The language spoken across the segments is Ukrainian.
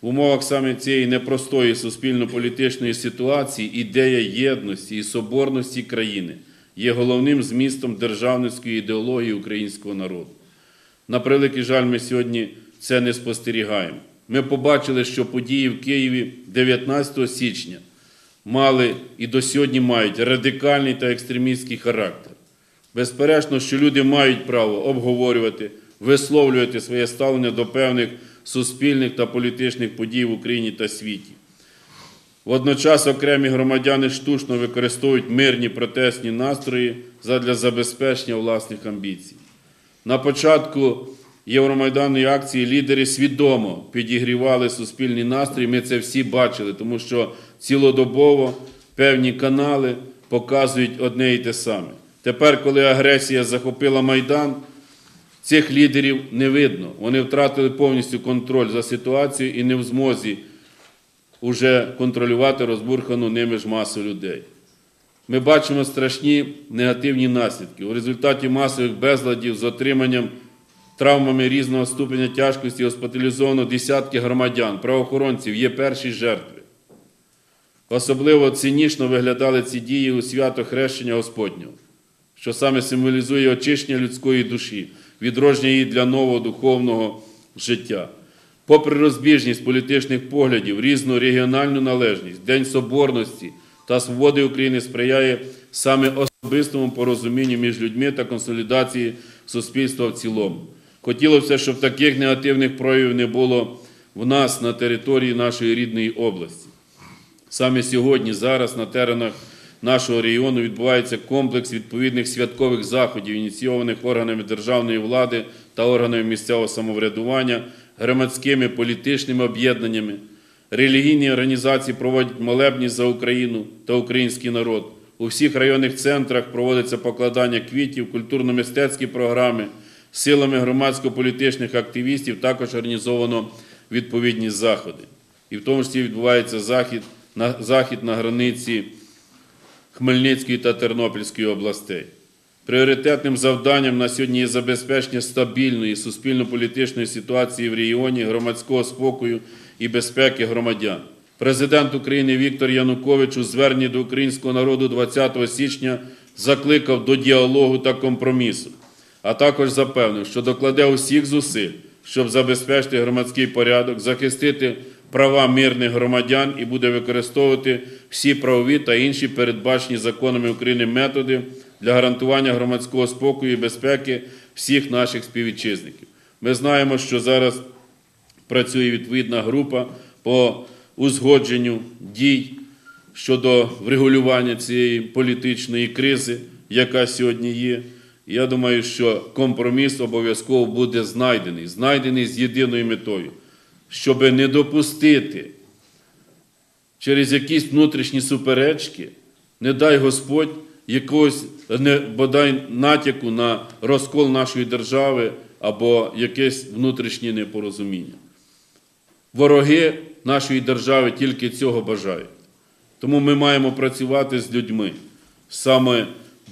В умовах саме цієї непростої суспільно-політичної ситуації ідея єдності і соборності країни є головним змістом державницької ідеології українського народу. На превеликий жаль, ми сьогодні це не спостерігаємо. Ми побачили, що події в Києві 19 січня мали і до сьогодні мають радикальний та екстремістський характер. Безперечно, що люди мають право обговорювати, висловлювати своє ставлення до певних суспільних та політичних подій в Україні та світі. Водночас окремі громадяни штучно використовують мирні протестні настрої задля забезпечення власних амбіцій. На початку Євромайданної акції лідери свідомо підігрівали суспільний настрій. Ми це всі бачили, тому що цілодобово певні канали показують одне і те саме. Тепер, коли агресія захопила Майдан, цих лідерів не видно. Вони втратили повністю контроль за ситуацією і не в змозі уже контролювати розбурхану ними ж масу людей. Ми бачимо страшні негативні наслідки. У результаті масових безладів з отриманням травмами різного ступеня тяжкості госпіталізовано десятки громадян, правоохоронців є перші жертви. Особливо цинічно виглядали ці дії у свято хрещення Господнього, що саме символізує очищення людської душі, відродження її для нового духовного життя. Попри розбіжність політичних поглядів, різну регіональну належність, День Соборності та свободи України сприяє саме особистому порозумінню між людьми та консолідації суспільства в цілому. Хотілося, щоб таких негативних проявів не було в нас на території нашої рідної області. Саме сьогодні, зараз на теренах нашого регіону відбувається комплекс відповідних святкових заходів, ініційованих органами державної влади та органами місцевого самоврядування, громадськими політичними об'єднаннями. Релігійні організації проводять молебні за Україну та український народ. У всіх районних центрах проводиться покладання квітів, культурно-мистецькі програми. Силами громадсько-політичних активістів також організовано відповідні заходи. І в тому числі відбувається захід на, захід на границі Хмельницької та Тернопільської областей. Пріоритетним завданням на сьогодні є забезпечення стабільної суспільно-політичної ситуації в регіоні, громадського спокою і безпеки громадян. Президент України Віктор Янукович у зверненні до українського народу 20 січня закликав до діалогу та компромісу, а також запевнив, що докладе усіх зусиль, щоб забезпечити громадський порядок, захистити права мирних громадян і буде використовувати всі правові та інші передбачені законами України методи для гарантування громадського спокою і безпеки всіх наших співвітчизників. Ми знаємо, що зараз працює відповідна група по узгодженню дій щодо врегулювання цієї політичної кризи, яка сьогодні є. Я думаю, що компроміс обов'язково буде знайдений, знайдений з єдиною метою, щоб не допустити через якісь внутрішні суперечки, не дай Господь якогось бодай натяку на розкол нашої держави або якесь внутрішнє непорозуміння. Вороги нашої держави тільки цього бажають. Тому ми маємо працювати з людьми. Саме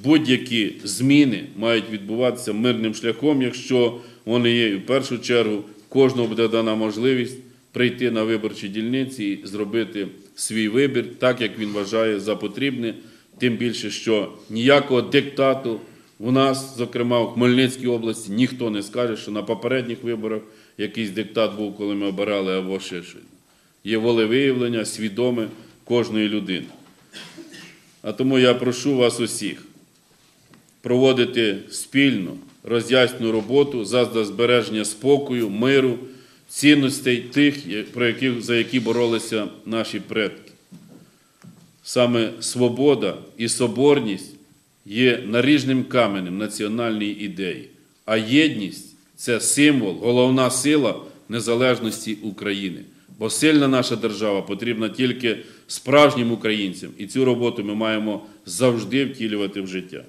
будь-які зміни мають відбуватися мирним шляхом, якщо вони є. В першу чергу кожному буде дана можливість прийти на виборчі дільниці і зробити свій вибір так, як він вважає за потрібне. Тим більше, що ніякого диктату у нас, зокрема в Хмельницькій області, ніхто не скаже, що на попередніх виборах якийсь диктат був, коли ми обирали або ще щось. Є волевиявлення свідоме кожної людини. А тому я прошу вас усіх проводити спільну роз'яснену роботу за збереження спокою, миру, цінностей тих, про яких, за які боролися наші предки. Саме свобода і соборність є наріжним каменем національної ідеї, а єдність це символ, головна сила незалежності України. Бо сильна наша держава потрібна тільки справжнім українцям, і цю роботу ми маємо завжди втілювати в життя.